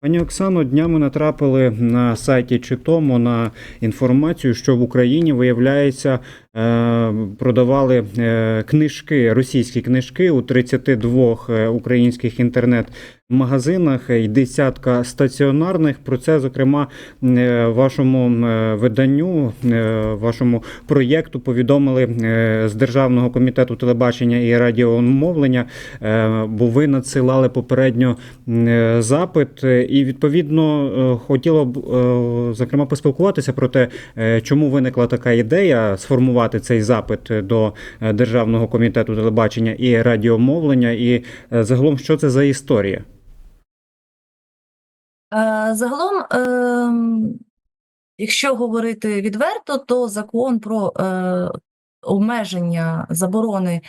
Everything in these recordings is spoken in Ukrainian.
Пані Оксано, днями натрапили на сайті Читому на інформацію, що в Україні виявляється продавали е, книжки, російські книжки у 32 е, українських інтернет-магазинах. І десятка стаціонарних. Про це, зокрема, е, вашому е, виданню, е, вашому проєкту повідомили е, з Державного комітету телебачення і радіомовлення, е, бо ви надсилали попередньо е, запит, е, і відповідно е, хотіло б е, зокрема поспілкуватися про те, е, чому виникла така ідея сформувати цей запит до е, Державного комітету телебачення і радіомовлення, і е, загалом, що це за історія? Е, Загалом, ем, якщо говорити відверто, то закон про обмеження заборони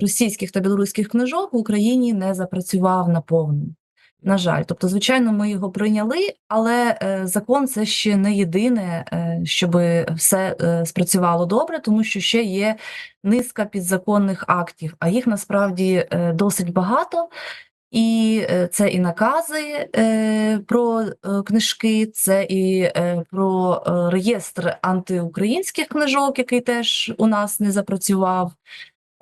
російських та білоруських книжок в Україні не запрацював наповну. На жаль, тобто, звичайно, ми його прийняли, але е, закон це ще не єдине, е, щоб все е, спрацювало добре, тому що ще є низка підзаконних актів, а їх насправді досить багато. І це і накази про книжки, це і про реєстр антиукраїнських книжок, який теж у нас не запрацював.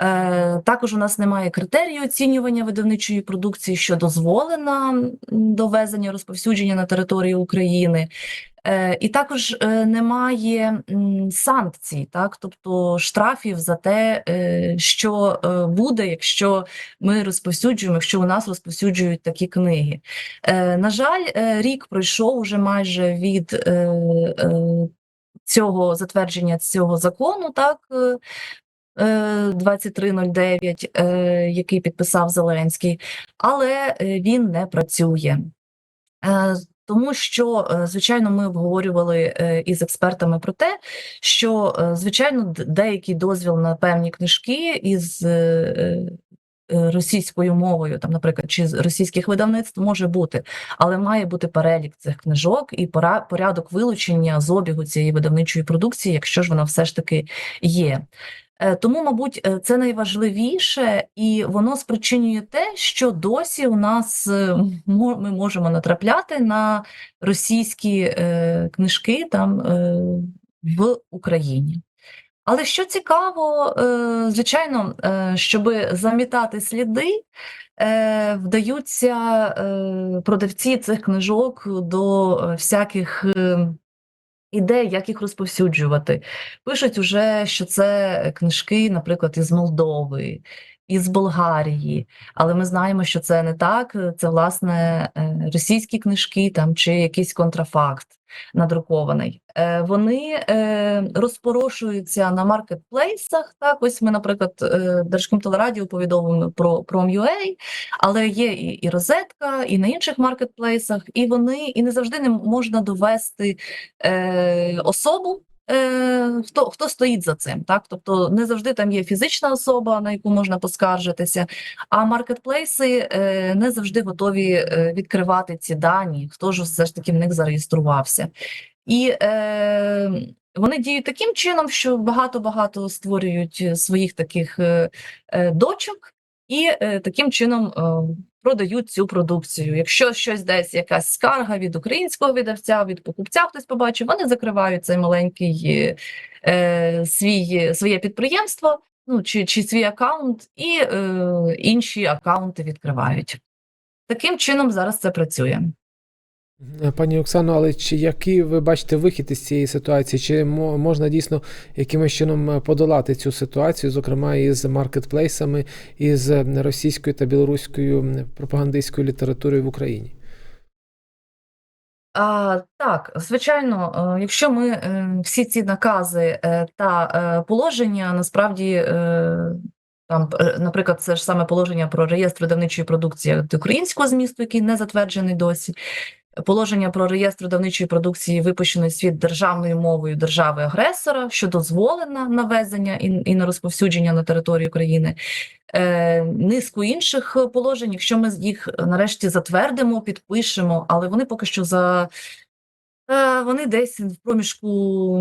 Е, Також у нас немає критерію оцінювання видавничої продукції, що дозволена м, довезення розповсюдження на території України. Е, І також е, немає санкцій, так, тобто штрафів за те, що буде, якщо ми розповсюджуємо, якщо у нас розповсюджують такі книги. На жаль, рік пройшов уже майже від цього затвердження цього закону, так. Е, е, 2309, е, який підписав Зеленський, але е, він не працює. Тому що, звичайно, ми обговорювали із експертами про те, що, звичайно, деякий дозвіл на певні книжки із російською мовою, там, наприклад, чи з російських видавництв може бути, але має бути перелік цих книжок і пора- порядок вилучення з обігу цієї видавничої продукції, якщо ж вона все ж таки є. Е, Тому, мабуть, е, це найважливіше, і воно спричинює те, що досі у нас е, ми можемо натрапляти на російські книжки там в Україні. Але що цікаво, звичайно, щоб замітати сліди, вдаються продавці цих книжок до всяких е, ідей, як їх розповсюджувати. Пишуть уже, що це книжки, наприклад, із Молдови, із Болгарії, але ми знаємо, що це не так. Це власне е, російські книжки там чи якийсь контрафакт надрукований. Е, Вони е, розпорошуються на маркетплейсах. Так, ось ми, наприклад, Держкомтелерадіо повідомили про Prom.ua, але є і, і розетка, і на інших маркетплейсах, і вони і не завжди не можна довести особу. Е, хто, хто стоїть за цим, так? Тобто не завжди там є фізична особа, на яку можна поскаржитися, а маркетплейси е, не завжди готові е, відкривати ці дані, хто ж все ж таки в них зареєструвався. І е, вони діють таким чином, що багато-багато створюють е, своїх таких е, е, дочок, і е, таким чином продають цю продукцію. Якщо щось десь якась скарга від українського видавця, від покупця хтось побачив, вони закривають цей маленький е, свій, своє підприємство, ну чи, чи свій аккаунт, і е, інші аккаунти відкривають. Таким чином зараз це працює. Е, Пані Оксано, але чи який ви бачите вихід із цієї ситуації? Чи можна дійсно якимось чином е, подолати цю ситуацію, зокрема із маркетплейсами, із е, російською та білоруською пропагандистською літературою в Україні? А, так, звичайно, якщо ми всі ці накази та положення насправді. Там, наприклад, це ж саме положення про реєстр видавничої продукції українського змісту, який не затверджений досі. Положення про реєстр видавничої продукції випущеної світ державною мовою держави-агресора, що дозволена на ввезення і, і на розповсюдження на території України. Е, низку інших положень, якщо ми їх нарешті затвердимо, підпишемо, але вони поки що за. Е, Вони десь в проміжку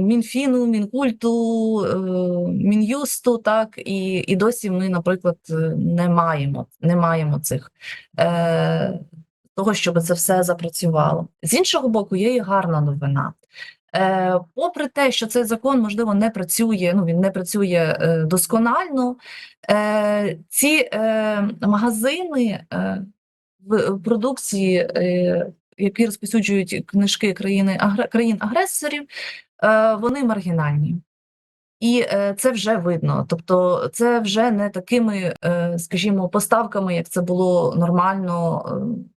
Мінфіну, Мінкульту, е, Мін'юсту, так і, і досі ми, наприклад, не маємо, не маємо цих. Е, того, щоб це все запрацювало. З іншого боку, є і гарна новина. Е, попри те, що цей закон можливо не працює, ну він не працює е, досконально. Е, ці е, магазини е, в продукції, е, які розповсюджують книжки країни агр- країн-агресорів, е, вони маргінальні. І е, це вже видно. Тобто, це вже не такими, е, скажімо, поставками, як це було нормально, е,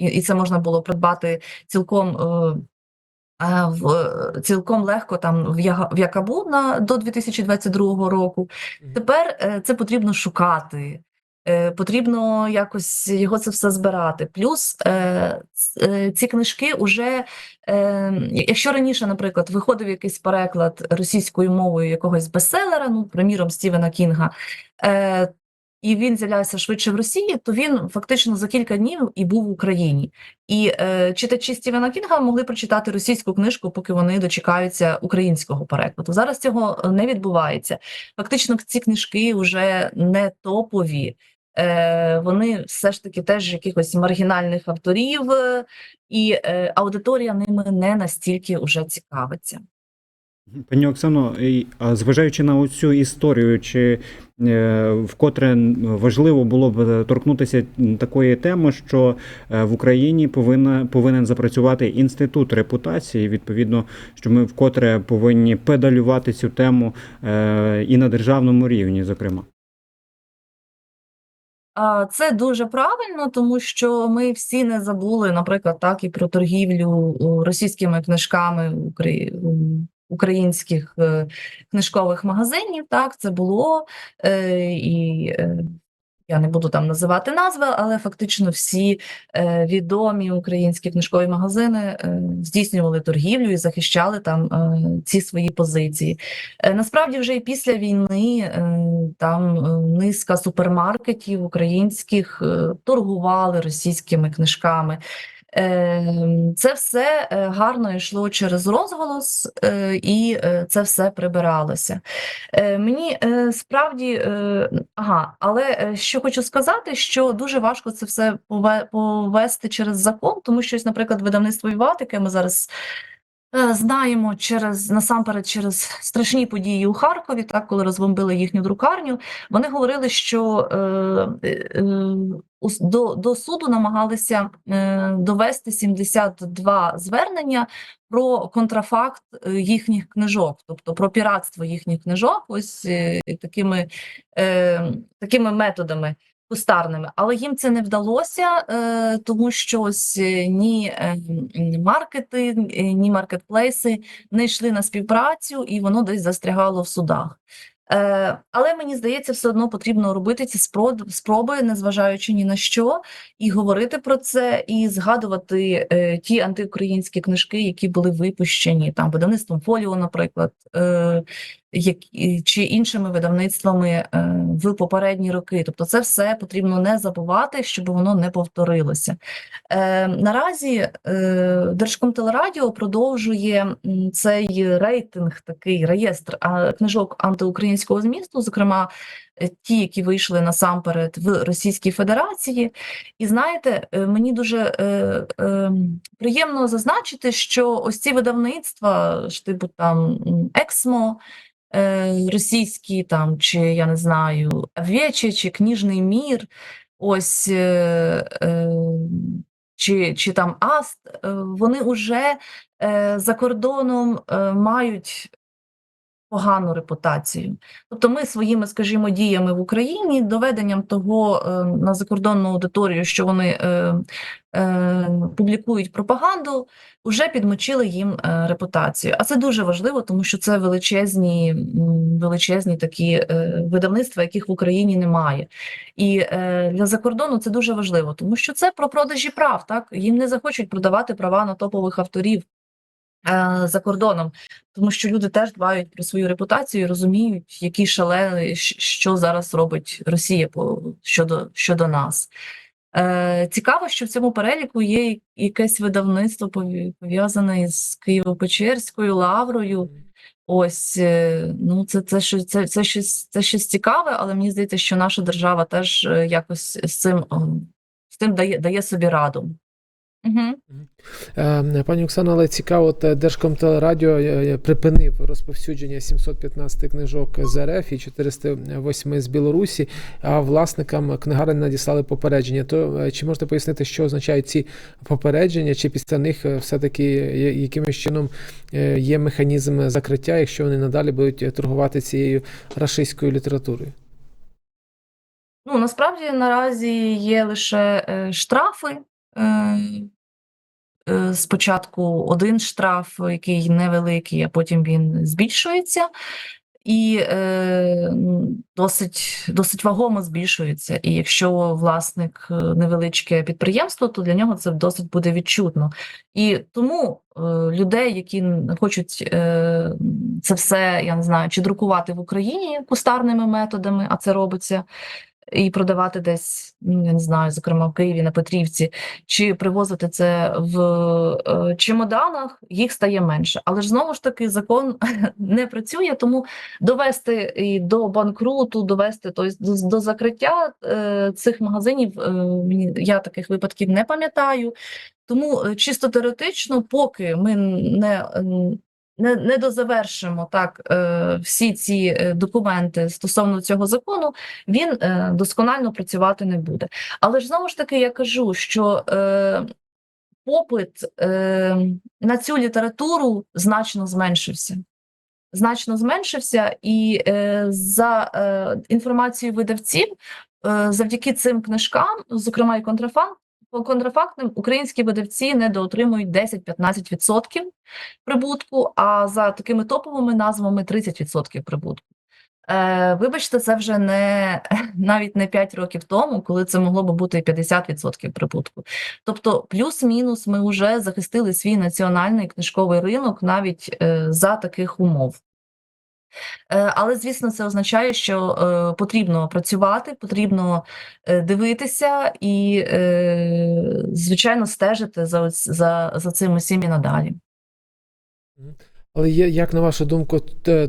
і, це можна було придбати цілком. Е, е, в цілком легко там в Якабу на до 2022 року. Тепер е, це потрібно шукати, потрібно якось його це все збирати. Плюс ці книжки уже, е, якщо раніше, наприклад, виходив якийсь переклад російською мовою якогось бестселера, ну, приміром, Стівена Кінга, і він з'являвся швидше в Росії, то він фактично за кілька днів і був в Україні. І е, читачі Стівена Кінга могли прочитати російську книжку, поки вони дочекаються українського перекладу. Зараз цього не відбувається. Фактично, ці книжки вже не топові. Е, вони все ж таки теж якихось маргінальних авторів, е, і е, аудиторія ними не настільки вже цікавиться. Пані Оксано, зважаючи на оцю історію, чи е, вкотре важливо було б е, торкнутися такої теми, що е, в Україні повинна повинен запрацювати інститут репутації. Відповідно, що ми вкотре повинні педалювати цю тему і на державному рівні, зокрема. Це дуже правильно, тому що ми всі не забули, наприклад, так і про торгівлю російськими книжками українських е, книжкових магазинів. Так, це було е, і. е, Я не буду там називати назви, але фактично всі е, відомі українські книжкові магазини е, здійснювали торгівлю і захищали там е, ці свої позиції. Е, Насправді, вже і після війни е, там е, низка супермаркетів українських е, торгували російськими книжками. Е, Це все е, гарно йшло через розголос, е, і е, це все прибиралося. Мені справді, ага, але що хочу сказати, що дуже важко це все повести через закон, тому що, наприклад, видавництво Віват, яке ми зараз знаємо через насамперед через страшні події у Харкові, так коли розбомбили їхню друкарню, вони говорили, що до, до суду намагалися е, довести 72 звернення про контрафакт е, їхніх книжок, тобто про піратство їхніх книжок, ось е, такими, такими методами кустарними. Але їм це не вдалося, тому що ось ні маркети, ні маркетплейси не йшли на співпрацю, і воно десь застрягало в судах. Е, Але мені здається, все одно потрібно робити ці спро- спроби, незважаючи ні на що, і говорити про це, і згадувати е, ті антиукраїнські книжки, які були випущені там видавництвом Фоліо, наприклад, е, які, чи іншими видавництвами е, в попередні роки. Тобто, це все потрібно не забувати, щоб воно не повторилося. Е, наразі е, Держкомтелерадіо продовжує цей рейтинг, такий реєстр книжок антиукраїнського змісту, зокрема ті, які вийшли насамперед в Російській Федерації. І знаєте, е, мені дуже е, е, приємно зазначити, що ось ці видавництва, типу там Ексмо. е, Російські там, чи я не знаю, Вєчі, чи Кніжний мір, ось е, е, чи, чи там Аст, е, вони вже е, за кордоном е, мають погану репутацію. Тобто ми своїми, скажімо, діями в Україні, доведенням того е, на закордонну аудиторію, що вони е, е, публікують пропаганду, вже підмочили їм е, репутацію. А це дуже важливо, тому що це величезні, величезні такі е, видавництва, яких в Україні немає. І е, для закордону це дуже важливо, тому що це про продажі прав. Так їм не захочуть продавати права на топових авторів. Е, За кордоном, тому що люди теж дбають про свою репутацію і розуміють, які шалени, що зараз робить Росія по щодо, щодо нас. Е, цікаво, що в цьому переліку є якесь видавництво пов'я- пов'язане з Києво-Печерською лаврою. Ось е, ну це, це, щось- це, це, щось, це щось цікаве, але мені здається, що наша держава теж е, якось з цим, ем, з цим дає, дає собі раду. Угу. Е, Пані Оксано, але цікаво, е, Держкомтелерадіо е, припинив розповсюдження 715 книжок з РФ і 408 з Білорусі, а власникам книгарень надіслали попередження. То е, чи можете пояснити, що означають ці попередження, чи після них е, все-таки якимось чином е, є механізм закриття, якщо вони надалі будуть е, торгувати цією рашистською літературою? Ну, насправді наразі є лише е, штрафи. Е, е, спочатку один штраф, який невеликий, а потім він збільшується. І е, досить, досить вагомо збільшується. І якщо власник е, невеличке підприємство, то для нього це досить буде відчутно. І тому е, людей, які хочуть е, це все, я не знаю, чи друкувати в Україні кустарними методами, а це робиться, і продавати десь, ну, я не знаю, зокрема в Києві на Петрівці, чи привозити це в е, чемоданах, їх стає менше. Але ж знову ж таки закон не працює, тому довести і до банкруту, довести тобто, до, до закриття е, цих магазинів. Е, я таких випадків не пам'ятаю. Тому е, чисто теоретично, поки ми не, не, не дозавершимо так е, всі ці е, документи стосовно цього закону, він е, досконально працювати не буде. Але ж знову ж таки я кажу, що попит на цю літературу значно зменшився. Значно зменшився, і е, за е, інформацією видавців, е, завдяки цим книжкам, зокрема і контрафакт, по контрафактним українські видавці недоотримують 10-15% прибутку, а за такими топовими назвами 30% прибутку. Е, вибачте, це вже не навіть не 5 років тому, коли це могло би бути і 50% прибутку. Тобто, плюс-мінус, ми вже захистили свій національний книжковий ринок навіть е, за таких умов. Е, Але, звісно, це означає, що е, потрібно працювати, потрібно е, дивитися і, звичайно, стежити за, за, за цим усім і надалі. Але як на вашу думку,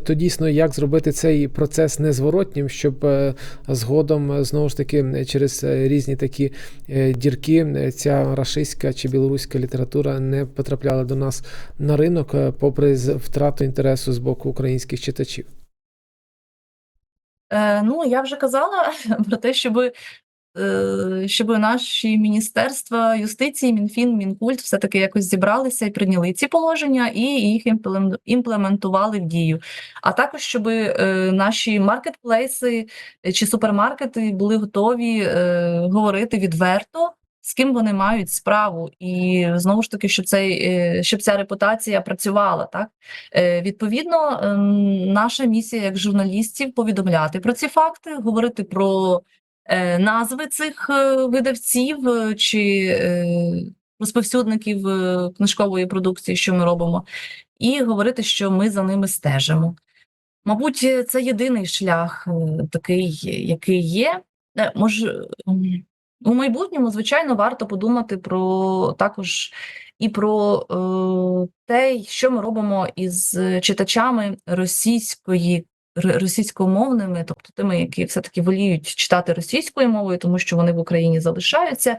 то дійсно як зробити цей процес незворотнім, щоб е, згодом е, знову ж таки через е, різні такі дірки ця рашистська чи білоруська література не потрапляла до нас на ринок, попри втрату інтересу з боку українських читачів? Ну, я вже казала про те, щоб, щоб наші міністерства юстиції, Мінфін, Мінкульт все-таки якось зібралися і прийняли ці положення і їх імплем- імплементували в дію. А також, щоб е, наші маркетплейси е, чи супермаркети були готові е, говорити відверто. З ким вони мають справу, і знову ж таки, щоб цей е, щоб ця репутація працювала, так Е, Відповідно, ем, наша місія як журналістів повідомляти про ці факти, говорити про е, назви цих е, видавців е, чи е, розповсюдників е, книжкової продукції, що ми робимо, і говорити, що ми за ними стежимо. Мабуть, е, це єдиний шлях е, такий, який є. Е, Може, у майбутньому, звичайно, варто подумати про також і про е, те, що ми робимо із читачами російської російськомовними, тобто тими, які все-таки воліють читати російською мовою, тому що вони в Україні залишаються,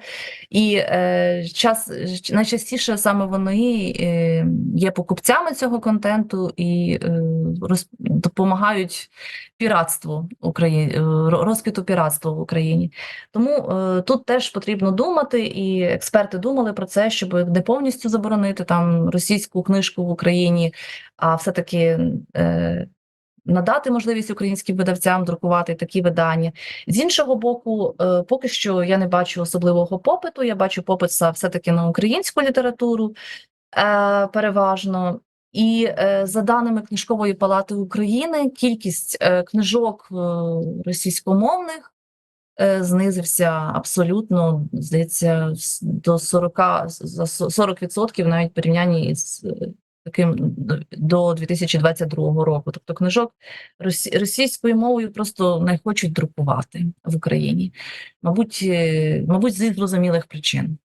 і е, час найчастіше саме вони е, є покупцями цього контенту і е, роз, допомагають піратству Україні, розквіту піратства в Україні. Тому е, тут теж потрібно думати, і експерти думали про це, щоб не повністю заборонити там російську книжку в Україні, а все-таки е, надати можливість українським видавцям друкувати такі видання. З іншого боку, е, поки що я не бачу особливого попиту. Я бачу попит все-таки на українську літературу е, переважно. І е, за даними Книжкової палати України, кількість книжок російськомовних знизився абсолютно, здається, до 40, за 40% навіть в порівнянні е, таким до 2022 року. Тобто книжок росі- російською мовою просто не хочуть друкувати в Україні. Мабуть, е, мабуть, зі зрозумілих причин.